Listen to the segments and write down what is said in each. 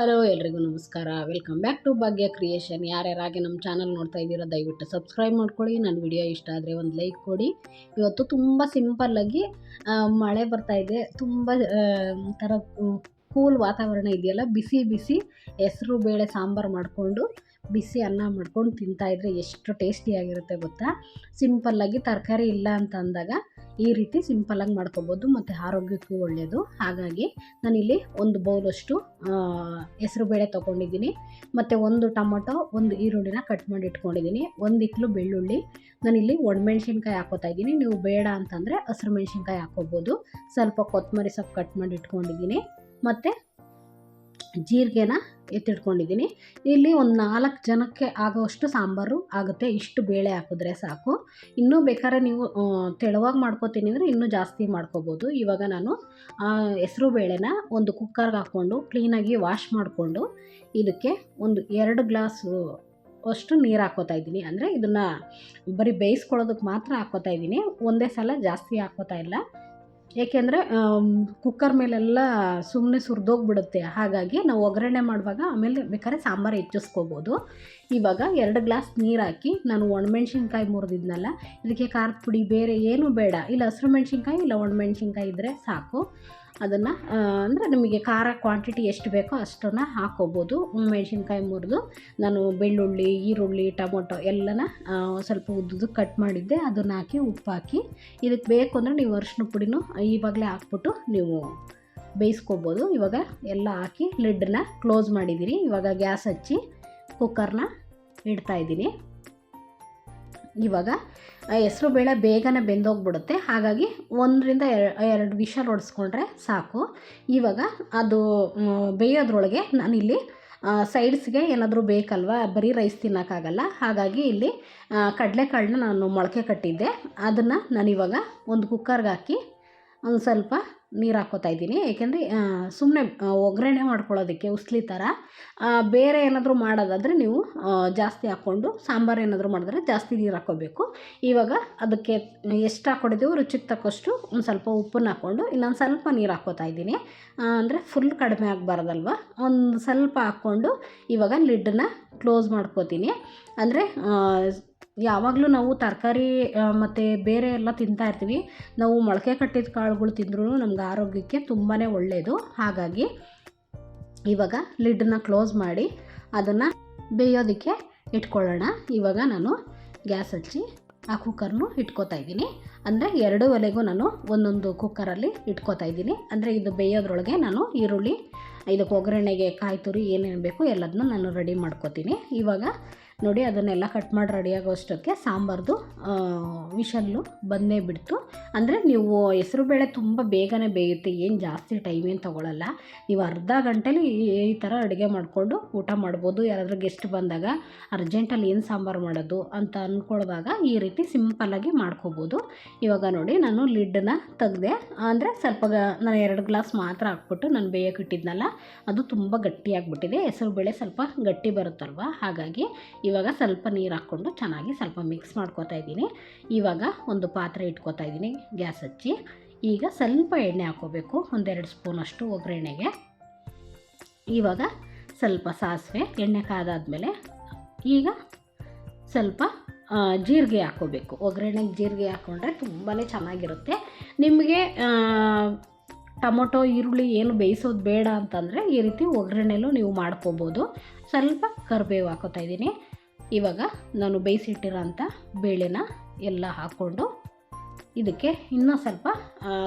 Hello ಎಲ್ರಿಗೂ ನಮಸ್ಕಾರ. Welcome back to Bhagya creation ಯಾರ್ಯಾರಾಗಿ ನಮ್ಮ ಚಾನಲ್ ನೋಡ್ತಾ ಇದ್ದೀರೋ, ದಯವಿಟ್ಟು ಸಬ್ಸ್ಕ್ರೈಬ್ ಮಾಡ್ಕೊಳ್ಳಿ. ನನ್ನ ವಿಡಿಯೋ ಇಷ್ಟ ಆದರೆ ಒಂದು ಲೈಕ್ ಕೊಡಿ. ಇವತ್ತು ತುಂಬ ಸಿಂಪಲ್ಲಾಗಿ ಮಳೆ ಬರ್ತಾ ಇದೆ. ತುಂಬ ಒಂಥರ ಕೂಲ್ ವಾತಾವರಣ ಇದೆಯಲ್ಲ. ಬಿಸಿ ಬಿಸಿ ಹೆಸರು ಬೇಳೆ ಸಾಂಬಾರು ಮಾಡಿಕೊಂಡು, ಬಿಸಿ ಅನ್ನ ಮಾಡ್ಕೊಂಡು ತಿಂತಾಯಿದ್ರೆ ಎಷ್ಟು ಟೇಸ್ಟಿಯಾಗಿರುತ್ತೆ ಗೊತ್ತಾ? ಸಿಂಪಲ್ಲಾಗಿ ತರಕಾರಿ ಇಲ್ಲ ಅಂತ ಅಂದಾಗ ಈ ರೀತಿ ಸಿಂಪಲ್ಲಾಗಿ ಮಾಡ್ಕೊಬೋದು ಮತ್ತು ಆರೋಗ್ಯಕ್ಕೂ ಒಳ್ಳೆಯದು ಹಾಗಾಗಿ ನಾನಿಲ್ಲಿ ಒಂದು ಬೌಲಷ್ಟು ಹೆಸರು ಬೇಳೆ ತೊಗೊಂಡಿದ್ದೀನಿ. ಮತ್ತು ಒಂದು ಟೊಮೊಟೊ, ಒಂದು ಈರುಳ್ಳಿನ ಕಟ್ ಮಾಡಿ ಇಟ್ಕೊಂಡಿದ್ದೀನಿ. ಒಂದು ಇಕ್ಕಲು ಬೆಳ್ಳುಳ್ಳಿ. ನಾನಿಲ್ಲಿ ಒಣಮೆಣ್ಸಿನ್ಕಾಯಿ ಹಾಕೋತಾ ಇದ್ದೀನಿ. ನೀವು ಬೇಡ ಅಂತಂದರೆ ಹಸಿರು ಮೆಣಸಿನ್ಕಾಯಿ ಹಾಕೋಬೋದು. ಸ್ವಲ್ಪ ಕೊತ್ತಂಬರಿ ಸೊಪ್ಪು ಕಟ್ ಮಾಡಿ ಇಟ್ಕೊಂಡಿದ್ದೀನಿ. ಮತ್ತು ಜೀರಿಗೆನ ಎತ್ತಿಟ್ಕೊಂಡಿದ್ದೀನಿ. ಇಲ್ಲಿ ಒಂದು ನಾಲ್ಕು ಜನಕ್ಕೆ ಆಗೋವಷ್ಟು ಸಾಂಬಾರು ಆಗುತ್ತೆ. ಇಷ್ಟು ಬೇಳೆ ಹಾಕಿದ್ರೆ ಸಾಕು. ಇನ್ನೂ ಬೇಕಾದ್ರೆ ನೀವು ತೆಳುವಾಗಿ ಮಾಡ್ಕೋತೀನಿ ಅಂದರೆ ಇನ್ನೂ ಜಾಸ್ತಿ ಮಾಡ್ಕೋಬೋದು. ಇವಾಗ ನಾನು ಹೆಸರು ಬೇಳೆನ ಒಂದು ಕುಕ್ಕರ್ಗೆ ಹಾಕ್ಕೊಂಡು ಕ್ಲೀನಾಗಿ ವಾಶ್ ಮಾಡಿಕೊಂಡು ಇದಕ್ಕೆ ಒಂದು ಎರಡು ಗ್ಲಾಸು ಅಷ್ಟು ನೀರು ಹಾಕೋತಾ ಇದ್ದೀನಿ. ಅಂದರೆ ಇದನ್ನು ಬರೀ ಬೇಯಿಸ್ಕೊಳ್ಳೋದಕ್ಕೆ ಮಾತ್ರ ಹಾಕೋತಾ ಇದ್ದೀನಿ. ಒಂದೇ ಸಲ ಜಾಸ್ತಿ ಹಾಕೋತಾ ಇಲ್ಲ. ಏಕೆಂದರೆ ಕುಕ್ಕರ್ ಮೇಲೆಲ್ಲ ಸುಮ್ಮನೆ ಸುರಿದೋಗ್ಬಿಡುತ್ತೆ. ಹಾಗಾಗಿ ನಾವು ಒಗ್ಗರಣೆ ಮಾಡುವಾಗ ಆಮೇಲೆ ಬೇಕಾದ್ರೆ ಸಾಂಬಾರು ಹೆಚ್ಚಿಸ್ಕೋಬೋದು. ಇವಾಗ ಎರಡು ಗ್ಲಾಸ್ ನೀರು ಹಾಕಿ ನಾನು ಒಣಮೆಣ್ಸಿನ್ಕಾಯಿ ಮುರಿದಿದ್ನಲ್ಲ ಇದಕ್ಕೆ ಖಾರದ ಪುಡಿ ಬೇರೆ ಏನೂ ಬೇಡ. ಇಲ್ಲ ಹಸಿರು ಮೆಣಸಿನ್ಕಾಯಿ, ಇಲ್ಲ ಒಣಮೆಣ್ಸಿನ್ಕಾಯಿ ಇದ್ದರೆ ಸಾಕು. ಅದನ್ನು ಅಂದರೆ ನಿಮಗೆ ಖಾರ ಕ್ವಾಂಟಿಟಿ ಎಷ್ಟು ಬೇಕೋ ಅಷ್ಟನ್ನು ಹಾಕ್ಕೋಬೋದು ಮೆಣಸಿನ್ಕಾಯಿ ಮುರಿದು ನಾನು ಬೆಳ್ಳುಳ್ಳಿ, ಈರುಳ್ಳಿ, ಟೊಮೊಟೊ ಎಲ್ಲನ ಸ್ವಲ್ಪ ಉದ್ದುದು ಕಟ್ ಮಾಡಿದ್ದೆ. ಅದನ್ನು ಹಾಕಿ, ಉಪ್ಪು ಹಾಕಿ ಇದಕ್ಕೆ ಬೇಕು ಅಂದರೆ ನೀವು ಅರಿಶಿನ ಪುಡಿನೂ ಇವಾಗಲೇ ಹಾಕ್ಬಿಟ್ಟು ನೀವು ಬೇಯಿಸ್ಕೋಬೋದು. ಇವಾಗ ಎಲ್ಲ ಹಾಕಿ ಲಿಡ್ಡನ್ನ ಕ್ಲೋಸ್ ಮಾಡಿದ್ದೀನಿ ಇವಾಗ ಗ್ಯಾಸ್ ಹಚ್ಚಿ ಕುಕ್ಕರ್ನ ಇಡ್ತಾಯಿದ್ದೀನಿ ಇವಾಗ ಹೆಸರು ಬೇಳೆ ಬೇಗನೆ ಬೆಂದೋಗ್ಬಿಡುತ್ತೆ. ಹಾಗಾಗಿ ಒಂದರಿಂದ ಎರಡು ವಿಷ ಹೊಡೆಸ್ಕೊಂಡ್ರೆ ಸಾಕು. ಇವಾಗ ಅದು ಬೇಯೋದ್ರೊಳಗೆ ನಾನಿಲ್ಲಿ ಸೈಡ್ಸ್ಗೆ ಏನಾದರೂ ಬೇಕಲ್ವಾ, ಬರೀ ರೈಸ್ ತಿನ್ನೋಕ್ಕಾಗಲ್ಲ. ಹಾಗಾಗಿ ಇಲ್ಲಿ ಕಡಲೆಕಾಳನ್ನ ನಾನು ಮೊಳಕೆ ಕಟ್ಟಿದ್ದೆ. ಅದನ್ನು ನಾನಿವಾಗ ಒಂದು ಕುಕ್ಕರ್ಗೆ ಹಾಕಿ, ಒಂದು ಸ್ವಲ್ಪ ನೀರು ಹಾಕ್ಕೋತಾ ಇದ್ದೀನಿ. ಏಕೆಂದರೆ ಸುಮ್ಮನೆ ಒಗ್ಗರಣೆ ಮಾಡ್ಕೊಳ್ಳೋದಕ್ಕೆ ಉಸ್ಲಿ ಥರ ಬೇರೆ ಏನಾದರೂ ಮಾಡೋದಾದರೆ ನೀವು ಜಾಸ್ತಿ ಹಾಕ್ಕೊಂಡು ಸಾಂಬಾರು ಏನಾದರೂ ಮಾಡಿದ್ರೆ ಜಾಸ್ತಿ ನೀರು ಹಾಕ್ಕೋಬೇಕು ಇವಾಗ ಅದಕ್ಕೆ ಎಷ್ಟು ಹಾಕ್ಕೊಂಡಿದ್ದೀವೋ ರುಚಿಗೆ ತಕ್ಕಷ್ಟು ಒಂದು ಸ್ವಲ್ಪ ಉಪ್ಪನ್ನು ಹಾಕ್ಕೊಂಡು ಇನ್ನೊಂದು ಸ್ವಲ್ಪ ನೀರು ಹಾಕ್ಕೋತಾ ಇದ್ದೀನಿ. ಅಂದರೆ ಫುಲ್ ಕಡಿಮೆ ಆಗಬಾರ್ದಲ್ವ? ಒಂದು ಸ್ವಲ್ಪ ಹಾಕ್ಕೊಂಡು ಇವಾಗ ಲಿಡ್ಡನ್ನ ಕ್ಲೋಸ್ ಮಾಡ್ಕೋತೀನಿ. ಅಂದರೆ ಯಾವಾಗಲೂ ನಾವು ತರಕಾರಿ ಮತ್ತು ಬೇರೆ ಎಲ್ಲ ತಿಂತಾ ಇರ್ತೀವಿ. ನಾವು ಮೊಳಕೆ ಕಟ್ಟಿದ ಕಾಳುಗಳು ತಿಂದ್ರೂ ನಮ್ಗೆ ಆರೋಗ್ಯಕ್ಕೆ ತುಂಬಾ ಒಳ್ಳೆಯದು ಹಾಗಾಗಿ ಇವಾಗ ಲಿಡ್ಡನ್ನ ಕ್ಲೋಸ್ ಮಾಡಿ ಅದನ್ನು ಬೇಯೋದಕ್ಕೆ ಇಟ್ಕೊಳ್ಳೋಣ. ಇವಾಗ ನಾನು ಗ್ಯಾಸ್ ಹಚ್ಚಿ ಆ ಕುಕ್ಕರ್ನು ಇಟ್ಕೋತಾ ಇದ್ದೀನಿ. ಅಂದರೆ ಎರಡು ಒಲೆಗೂ ನಾನು ಒಂದೊಂದು ಕುಕ್ಕರಲ್ಲಿ ಇಟ್ಕೋತಾ ಇದ್ದೀನಿ. ಅಂದರೆ ಇದು ಬೇಯೋದ್ರೊಳಗೆ ನಾನು ಈರುಳ್ಳಿ, ಇದಕ್ಕೆ ಒಗ್ಗರಣೆಗೆ ಕಾಯಿ ತುರಿ ಏನೇನು ಬೇಕು ಎಲ್ಲದನ್ನೂ ನಾನು ರೆಡಿ ಮಾಡ್ಕೋತೀನಿ. ಇವಾಗ ನೋಡಿ, ಅದನ್ನೆಲ್ಲ ಕಟ್ ಮಾಡಿ ರೆಡಿ ಅಷ್ಟಕ್ಕೆ ಸಾಂಬಾರ್ದು ವಿಷಲ್ಲು ಬಂದೇ ಬಿಡ್ತು. ಅಂದರೆ ನೀವು ಹೆಸರುಬೇಳೆ ತುಂಬ ಬೇಗನೆ ಬೇಯುತ್ತೆ, ಏನು ಜಾಸ್ತಿ ಟೈಮ್ ಏನು ತೊಗೊಳಲ್ಲ. ನೀವು ಅರ್ಧ ಗಂಟೆಲಿ ಈ ಥರ ಅಡುಗೆ ಮಾಡಿಕೊಂಡು ಊಟ ಮಾಡ್ಬೋದು. ಯಾರಾದರೂ ಗೆಸ್ಟ್ ಬಂದಾಗ ಅರ್ಜೆಂಟಲ್ಲಿ ಏನು ಸಾಂಬಾರು ಮಾಡೋದು ಅಂತ ಅಂದ್ಕೊಳ್ದಾಗ ಈ ರೀತಿ ಸಿಂಪಲ್ಲಾಗಿ ಮಾಡ್ಕೋಬೋದು. ಇವಾಗ ನೋಡಿ, ನಾನು ಲಿಡ್ಡನ್ನ ತೆಗ್ದೆ, ಅಂದರೆ ಸ್ವಲ್ಪ ನಾನು ಎರಡು ಗ್ಲಾಸ್ ಮಾತ್ರ ಹಾಕ್ಬಿಟ್ಟು ನಾನು ಬೇಯಕ್ಕೆ ಇಟ್ಟಿದ್ನಲ್ಲ, ಅದು ತುಂಬ ಗಟ್ಟಿಯಾಗಿಬಿಟ್ಟಿದೆ. ಹೆಸರುಬೇಳೆ ಸ್ವಲ್ಪ ಗಟ್ಟಿ ಬರುತ್ತಲ್ವ? ಹಾಗಾಗಿ ಇವಾಗ ಸ್ವಲ್ಪ ನೀರು ಹಾಕ್ಕೊಂಡು ಚೆನ್ನಾಗಿ ಸ್ವಲ್ಪ ಮಿಕ್ಸ್ ಮಾಡ್ಕೋತಾ ಇದ್ದೀನಿ. ಇವಾಗ ಒಂದು ಪಾತ್ರೆ ಇಟ್ಕೋತಾ ಇದ್ದೀನಿ ಗ್ಯಾಸ್ ಹಚ್ಚಿ. ಈಗ ಸ್ವಲ್ಪ ಎಣ್ಣೆ ಹಾಕ್ಕೋಬೇಕು ಒಂದೆರಡು ಸ್ಪೂನಷ್ಟು ಒಗ್ಗರಣೆಗೆ. ಇವಾಗ ಸ್ವಲ್ಪ ಸಾಸಿವೆ, ಎಣ್ಣೆ ಕಾದಾದಮೇಲೆ ಈಗ ಸ್ವಲ್ಪ ಜೀರಿಗೆ ಹಾಕ್ಕೋಬೇಕು ಒಗ್ಗರಣೆಗೆ ಜೀರಿಗೆ ಹಾಕ್ಕೊಂಡ್ರೆ ತುಂಬಾ ಚೆನ್ನಾಗಿರುತ್ತೆ. ನಿಮಗೆ ಟೊಮೊಟೊ, ಈರುಳ್ಳಿ ಏನು ಬೇಯಿಸೋದು ಬೇಡ ಅಂತಂದರೆ ಈ ರೀತಿ ಒಗ್ಗರಣೆಲೂ ನೀವು ಮಾಡ್ಕೋಬೋದು. ಸ್ವಲ್ಪ ಕರಿಬೇವು ಹಾಕೋತಾ ಇದ್ದೀನಿ. ಇವಾಗ ನಾನು ಬೇಯಿಸಿಟ್ಟಿರೋಂಥ ಬೇಳೆನ ಎಲ್ಲ ಹಾಕ್ಕೊಂಡು ಇದಕ್ಕೆ ಇನ್ನೂ ಸ್ವಲ್ಪ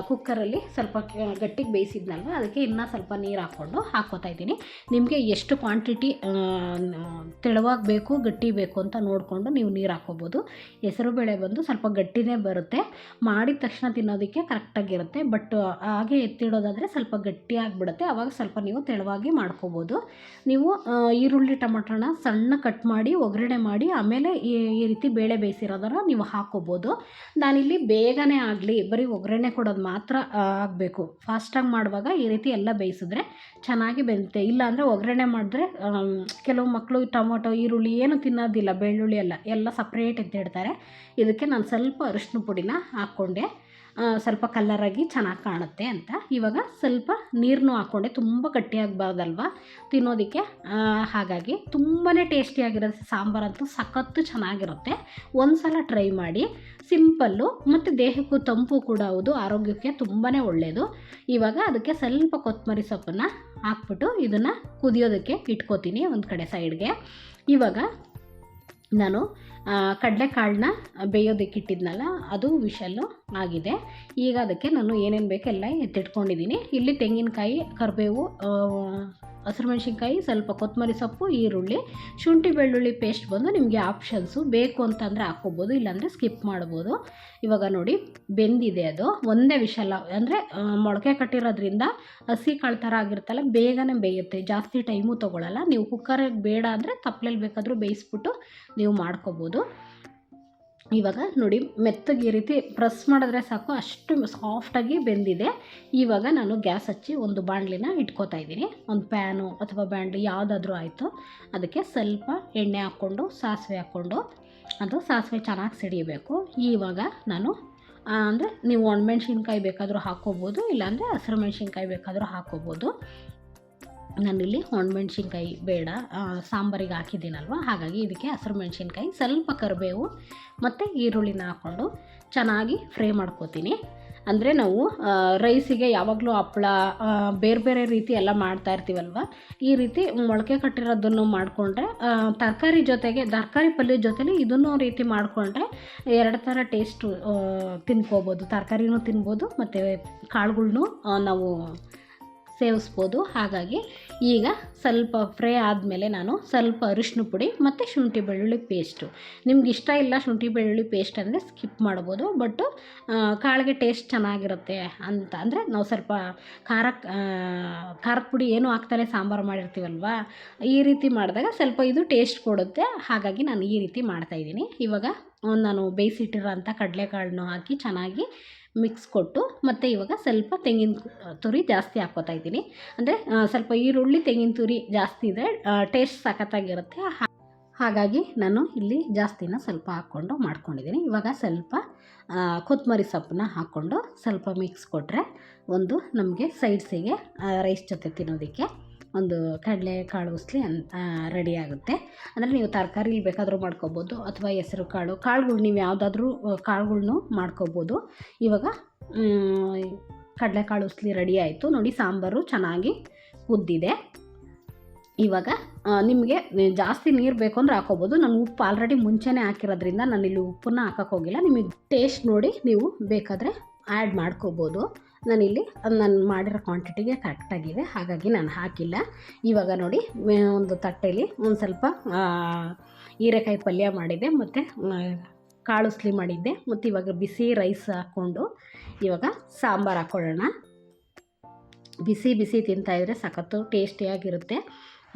ಕುಕ್ಕರಲ್ಲಿ ಸ್ವಲ್ಪ ಗಟ್ಟಿಗೆ ಬೇಯಿಸಿದ್ನಲ್ವ? ಅದಕ್ಕೆ ಇನ್ನೂ ಸ್ವಲ್ಪ ನೀರು ಹಾಕ್ಕೊಂಡು ಹಾಕ್ಕೋತಾ ಇದ್ದೀನಿ. ನಿಮಗೆ ಎಷ್ಟು ಕ್ವಾಂಟಿಟಿ ತೆಳುವಾಗಿ ಬೇಕು, ಗಟ್ಟಿ ಬೇಕು ಅಂತ ನೋಡಿಕೊಂಡು ನೀವು ನೀರು ಹಾಕ್ಕೋಬೋದು. ಹೆಸರುಬೇಳೆ ಬಂದು ಸ್ವಲ್ಪ ಗಟ್ಟಿನೇ ಬರುತ್ತೆ. ಮಾಡಿದ ತಕ್ಷಣ ತಿನ್ನೋದಕ್ಕೆ ಕರೆಕ್ಟಾಗಿರುತ್ತೆ ಬಟ್ ಹಾಗೆ ಎತ್ತಿಡೋದಾದರೆ ಸ್ವಲ್ಪ ಗಟ್ಟಿಯಾಗಿಬಿಡುತ್ತೆ ಆವಾಗ ಸ್ವಲ್ಪ ನೀವು ತೆಳುವಾಗಿ ಮಾಡ್ಕೋಬೋದು. ನೀವು ಈರುಳ್ಳಿ ಟೊಮೊಟೊನ ಸಣ್ಣ ಕಟ್ ಮಾಡಿ, ಒಗ್ಗರಣೆ ಮಾಡಿ, ಆಮೇಲೆ ಈ ರೀತಿ ಬೇಳೆ ಬೇಯಿಸಿರೋದನ್ನು ನೀವು ಹಾಕ್ಕೋಬೋದು. ನಾನಿಲ್ಲಿ ಬೇಗನೆ ಆಗಲಿ, ಬರೀ ಒಗ್ಗರಣೆ ಕೊಡೋದು ಮಾತ್ರ ಆಗಬೇಕು. ಫಾಸ್ಟಾಗಿ ಮಾಡುವಾಗ ಈ ರೀತಿ ಎಲ್ಲ ಬೇಯಿಸಿದ್ರೆ ಚೆನ್ನಾಗಿ ಬೆಂತೆ. ಇಲ್ಲಾಂದರೆ ಒಗ್ಗರಣೆ ಮಾಡಿದ್ರೆ ಕೆಲವು ಮಕ್ಕಳು ಟೊಮೊಟೊ, ಈರುಳ್ಳಿ ಏನು ತಿನ್ನೋದಿಲ್ಲ, ಬೆಳ್ಳುಳ್ಳಿ ಎಲ್ಲ ಎಲ್ಲ ಸಪ್ರೇಟ್ ಎತ್ತಿಡ್ತಾರೆ ಇದಕ್ಕೆ ನಾನು ಸ್ವಲ್ಪ ಅರಿಶಿನ ಪುಡಿನ ಹಾಕ್ಕೊಂಡೆ. ಸ್ವಲ್ಪ ಕಲ್ಲರಾಗಿ ಚೆನ್ನಾಗಿ ಕಾಣುತ್ತೆ ಅಂತ. ಇವಾಗ ಸ್ವಲ್ಪ ನೀರನ್ನು ಹಾಕ್ಕೊಂಡೆ ತುಂಬ ಗಟ್ಟಿಯಾಗಬಾರ್ದಲ್ವ? ತಿನ್ನೋದಕ್ಕೆ ಹಾಗಾಗಿ ತುಂಬಾ ಟೇಸ್ಟಿಯಾಗಿರುತ್ತೆ. ಸಾಂಬಾರಂತೂ ಸಖತ್ತು ಚೆನ್ನಾಗಿರುತ್ತೆ. ಒಂದು ಸಲ ಟ್ರೈ ಮಾಡಿ. ಸಿಂಪಲ್ಲು, ಮತ್ತು ದೇಹಕ್ಕೂ ತಂಪು ಕೂಡ ಹೌದು, ಆರೋಗ್ಯಕ್ಕೆ ತುಂಬಾ ಒಳ್ಳೆಯದು ಇವಾಗ ಅದಕ್ಕೆ ಸ್ವಲ್ಪ ಕೊತ್ತಂಬರಿ ಸೊಪ್ಪನ್ನು ಹಾಕ್ಬಿಟ್ಟು ಇದನ್ನು ಕುದಿಯೋದಕ್ಕೆ ಇಟ್ಕೋತೀನಿ ಒಂದು ಕಡೆ ಸೈಡ್ಗೆ ಇವಾಗ ನಾನು ಕಡಲೆಕಾಳನ್ನ ಬೇಯೋದಕ್ಕೆ ಇಟ್ಟಿದ್ನಲ್ಲ, ಅದು ವಿಷಲ್ಲು ಆಗಿದೆ. ಈಗ ಅದಕ್ಕೆ ನಾನು ಏನೇನು ಬೇಕು ಎಲ್ಲ ಎತ್ತಿಟ್ಕೊಂಡಿದ್ದೀನಿ ಇಲ್ಲಿ ತೆಂಗಿನಕಾಯಿ, ಕರಿಬೇವು ಹಸಿರು ಮೆಣಸಿನ್ಕಾಯಿ, ಸ್ವಲ್ಪ ಕೊತ್ತಂಬರಿ ಸೊಪ್ಪು, ಈರುಳ್ಳಿ, ಶುಂಠಿ ಬೆಳ್ಳುಳ್ಳಿ ಪೇಸ್ಟ್ ಬಂದು ನಿಮಗೆ ಆಪ್ಷನ್ಸು ಬೇಕು ಅಂತಂದರೆ ಹಾಕ್ಕೋಬೋದು, ಇಲ್ಲಾಂದರೆ ಸ್ಕಿಪ್ ಮಾಡ್ಬೋದು. ಇವಾಗ ನೋಡಿ, ಬೆಂದಿದೆ ಅದು. ಒಂದೇ ವಿಷಲ್ಲ ಅಂದರೆ ಮೊಳಕೆ ಕಟ್ಟಿರೋದ್ರಿಂದ ಹಸಿ ಕಾಳು ಥರ ಆಗಿರುತ್ತಲ್ಲ, ಬೇಗನೆ ಬೇಯುತ್ತೆ. ಜಾಸ್ತಿ ಟೈಮು ತೊಗೊಳಲ್ಲ. ನೀವು ಕುಕ್ಕರಿಗೆ ಬೇಡ ಅಂದರೆ ತಪ್ಪಲೆಲ್ಲಿ ಬೇಕಾದರೂ ಬೇಯಿಸ್ಬಿಟ್ಟು ನೀವು ಮಾಡ್ಕೋಬೋದು. ಇವಾಗ ನೋಡಿ, ಮೆತ್ತಗೆ ಈ ರೀತಿ ಪ್ರೆಸ್ ಮಾಡಿದ್ರೆ ಸಾಕು, ಅಷ್ಟು ಸಾಫ್ಟಾಗಿ ಬೆಂದಿದೆ. ಇವಾಗ ನಾನು ಗ್ಯಾಸ್ ಹಚ್ಚಿ ಒಂದು ಬಾಣಲಿನ ಇಟ್ಕೋತಾ ಇದ್ದೀನಿ. ಒಂದು ಪ್ಯಾನು ಅಥವಾ ಬ್ಯಾಂಡ್ ಯಾವುದಾದ್ರೂ ಆಯಿತು. ಅದಕ್ಕೆ ಸ್ವಲ್ಪ ಎಣ್ಣೆ ಹಾಕ್ಕೊಂಡು, ಸಾಸಿವೆ ಹಾಕ್ಕೊಂಡು, ಅದು ಸಾಸಿವೆ ಚೆನ್ನಾಗಿ ಸಿಡಿಬೇಕು. ಇವಾಗ ನಾನು ಅಂದರೆ ನೀವು ಒಣಮೆಣ್ಸಿನ್ಕಾಯಿ ಬೇಕಾದರೂ ಹಾಕ್ಕೋಬೋದು, ಇಲ್ಲಾಂದರೆ ಹಸಿರು ಮೆಣಸಿನ್ಕಾಯಿ ಬೇಕಾದರೂ ಹಾಕ್ಕೋಬೋದು. ನಾನಿಲ್ಲಿ ಒಣಮೆಣ್ಸಿನ್ಕಾಯಿ ಬೇಡ ಸಾಂಬಾರಿಗೆ ಹಾಕಿದ್ದೀನಲ್ವ? ಹಾಗಾಗಿ ಇದಕ್ಕೆ ಹಸಿರು ಮೆಣಸಿನ್ಕಾಯಿ, ಸ್ವಲ್ಪ ಕರಿಬೇವು ಮತ್ತು ಈರುಳ್ಳಿನ ಹಾಕ್ಕೊಂಡು ಚೆನ್ನಾಗಿ ಫ್ರೈ ಮಾಡ್ಕೋತೀನಿ. ಅಂದರೆ ನಾವು ರೈಸಿಗೆ ಯಾವಾಗಲೂ ಹಪ್ಪಳ ಬೇರೆ ಬೇರೆ ರೀತಿ ಎಲ್ಲ ಮಾಡ್ತಾ ಇರ್ತೀವಲ್ವ? ಈ ರೀತಿ ಮೊಳಕೆ ಕಟ್ಟಿರೋದನ್ನು ಮಾಡಿಕೊಂಡ್ರೆ ತರಕಾರಿ ಜೊತೆಗೆ, ತರಕಾರಿ ಪಲ್ಯ ಜೊತೆಲಿ ಇದನ್ನು ರೀತಿ ಮಾಡಿಕೊಂಡ್ರೆ ಎರಡು ಥರ ಟೇಸ್ಟು ತಿನ್ಕೋಬೋದು. ತರಕಾರಿನೂ ತಿನ್ಬೋದು, ಮತ್ತು ಕಾಳುಗಳ್ನು ನಾವು ಸೇವಿಸ್ಬೋದು. ಹಾಗಾಗಿ ಈಗ ಸ್ವಲ್ಪ ಫ್ರೈ ಆದಮೇಲೆ ನಾನು ಸ್ವಲ್ಪ ಅರಿಶಿನ ಪುಡಿ ಮತ್ತು ಶುಂಠಿ ಬೆಳ್ಳುಳ್ಳಿ ಪೇಸ್ಟು. ನಿಮ್ಗೆ ಇಷ್ಟ ಇಲ್ಲ ಶುಂಠಿ ಬೆಳ್ಳುಳ್ಳಿ ಪೇಸ್ಟ್ ಅಂದರೆ ಸ್ಕಿಪ್ ಮಾಡ್ಬೋದು. ಬಟ್ ಕಾಳಿಗೆ ಟೇಸ್ಟ್ ಚೆನ್ನಾಗಿರುತ್ತೆ ಅಂತ ಅಂದರೆ ನಾವು ಸ್ವಲ್ಪ ಖಾರ ಖಾರದ ಪುಡಿ ಏನು ಹಾಕ್ತಾರೆ ಸಾಂಬಾರು ಮಾಡಿರ್ತೀವಲ್ವ? ಈ ರೀತಿ ಮಾಡಿದಾಗ ಸ್ವಲ್ಪ ಇದು ಟೇಸ್ಟ್ ಕೊಡುತ್ತೆ. ಹಾಗಾಗಿ ನಾನು ಈ ರೀತಿ ಮಾಡ್ತಾಯಿದ್ದೀನಿ ಇವಾಗ ನಾನು ಬೇಯಿಸಿಟ್ಟಿರೋಂಥ ಕಡಲೆಕಾಳನ್ನು ಹಾಕಿ ಚೆನ್ನಾಗಿ ಮಿಕ್ಸ್ ಕೊಟ್ಟು ಮತ್ತು ಇವಾಗ ಸ್ವಲ್ಪ ತೆಂಗಿನ ತುರಿ ಜಾಸ್ತಿ ಹಾಕ್ಕೋತಾ ಇದ್ದೀನಿ. ಅಂದರೆ ಸ್ವಲ್ಪ ಈರುಳ್ಳಿ, ತೆಂಗಿನ ತುರಿ ಜಾಸ್ತಿ ಇದ್ದರೆ ಟೇಸ್ಟ್ ಸಖತ್ತಾಗಿರುತ್ತೆ. ಹಾಗಾಗಿ ನಾನು ಇಲ್ಲಿ ಜಾಸ್ತಿನ ಸ್ವಲ್ಪ ಹಾಕ್ಕೊಂಡು ಮಾಡ್ಕೊಂಡಿದ್ದೀನಿ. ಇವಾಗ ಸ್ವಲ್ಪ ಕೊತ್ತಂಬರಿ ಸೊಪ್ಪನ್ನ ಹಾಕ್ಕೊಂಡು ಸ್ವಲ್ಪ ಮಿಕ್ಸ್ ಕೊಟ್ಟರೆ ಒಂದು ನಮಗೆ ಸೈಡ್ಸಿಗೆ ರೈಸ್ ಜೊತೆ ತಿನ್ನೋದಕ್ಕೆ ಒಂದು ಕಡಲೆ ಕಾಳು ಉಸ್ಲಿ ಅನ್ ರೆಡಿ ಆಗುತ್ತೆ. ಅಂದರೆ ನೀವು ತರಕಾರಿ ಬೇಕಾದರೂ ಮಾಡ್ಕೊಬೋದು ಅಥವಾ ಹೆಸರು ಕಾಳು, ಕಾಳುಗಳು ನೀವು ಯಾವುದಾದ್ರೂ ಕಾಳುಗಳ್ನು ಮಾಡ್ಕೊಬೋದು. ಇವಾಗ ಕಡಲೆಕಾಳು ಉಸ್ಲಿ ರೆಡಿ ಆಯಿತು. ನೋಡಿ ಸಾಂಬಾರು ಚೆನ್ನಾಗಿ ಕುದ್ದಿದೆ ಇವಾಗ ನಿಮಗೆ ಜಾಸ್ತಿ ನೀರು ಬೇಕು ಅಂದರೆ ಹಾಕೋಬೋದು. ನಾನು ಉಪ್ಪು ಆಲ್ರೆಡಿ ಮುಂಚೆನೇ ಹಾಕಿರೋದ್ರಿಂದ ನಾನು ಇಲ್ಲಿ ಉಪ್ಪನ್ನ ಹಾಕೋಕ್ಕೋಗಿಲ್ಲ ನಿಮಗೆ ಟೇಸ್ಟ್ ನೋಡಿ ನೀವು ಬೇಕಾದರೆ ಆ್ಯಡ್ ಮಾಡ್ಕೋಬೋದು. ನಾನಿಲ್ಲಿ ನಾನು ಮಾಡಿರೋ ಕ್ವಾಂಟಿಟಿಗೆ ಕರೆಕ್ಟಾಗಿದೆ ಹಾಗಾಗಿ ನಾನು ಹಾಕಿಲ್ಲ. ಇವಾಗ ನೋಡಿ ಒಂದು ತಟ್ಟೆಯಲ್ಲಿ ಒಂದು ಸ್ವಲ್ಪ ಹೀರೆಕಾಯಿ ಪಲ್ಯ ಮಾಡಿದ್ದೆ ಮತ್ತು ಕಾಳು ಉಸ್ಲಿ ಮಾಡಿದ್ದೆ, ಮತ್ತು ಇವಾಗ ಬಿಸಿ ರೈಸ್ ಹಾಕ್ಕೊಂಡು ಇವಾಗ ಸಾಂಬಾರು ಹಾಕ್ಕೊಳ್ಳೋಣ ಬಿಸಿ ಬಿಸಿ ತಿಂತಾಯಿದ್ರೆ ಸಖತ್ತು ಟೇಸ್ಟಿಯಾಗಿರುತ್ತೆ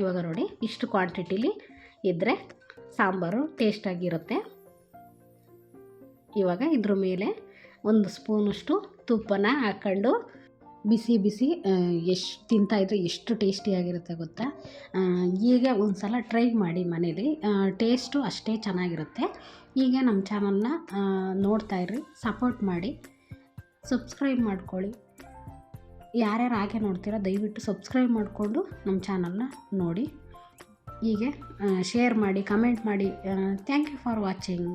ಇವಾಗ ನೋಡಿ, ಇಷ್ಟು ಕ್ವಾಂಟಿಟಿಲಿ ಇದ್ದರೆ ಸಾಂಬಾರು ಟೇಸ್ಟಾಗಿರುತ್ತೆ ಇವಾಗ ಇದ್ರ ಮೇಲೆ ಒಂದು ಸ್ಪೂನಷ್ಟು ತುಪ್ಪನ ಹಾಕ್ಕೊಂಡು ಬಿಸಿ ಬಿಸಿ ಎಷ್ಟು ತಿಂತಾಯಿದ್ರೆ ಎಷ್ಟು ಟೇಸ್ಟಿಯಾಗಿರುತ್ತೆ ಗೊತ್ತಾ? ಈಗ ಒಂದು ಸಲ ಟ್ರೈ ಮಾಡಿ ಮನೇಲಿ. ಟೇಸ್ಟು ಅಷ್ಟೇ ಚೆನ್ನಾಗಿರುತ್ತೆ. ಈಗ ನಮ್ಮ ಚಾನಲ್ನ ಇರ್ರಿ, ಸಪೋರ್ಟ್ ಮಾಡಿ, ಸಬ್ಸ್ಕ್ರೈಬ್ ಮಾಡ್ಕೊಳ್ಳಿ. ಯಾರ್ಯಾರು ಹಾಗೆ ನೋಡ್ತೀರಾ ದಯವಿಟ್ಟು ಸಬ್ಸ್ಕ್ರೈಬ್ ಮಾಡಿಕೊಂಡು ನಮ್ಮ ಚಾನಲ್ನ ನೋಡಿ. ಹೀಗೆ ಶೇರ್ ಮಾಡಿ, ಕಮೆಂಟ್ ಮಾಡಿ. Thank you for watching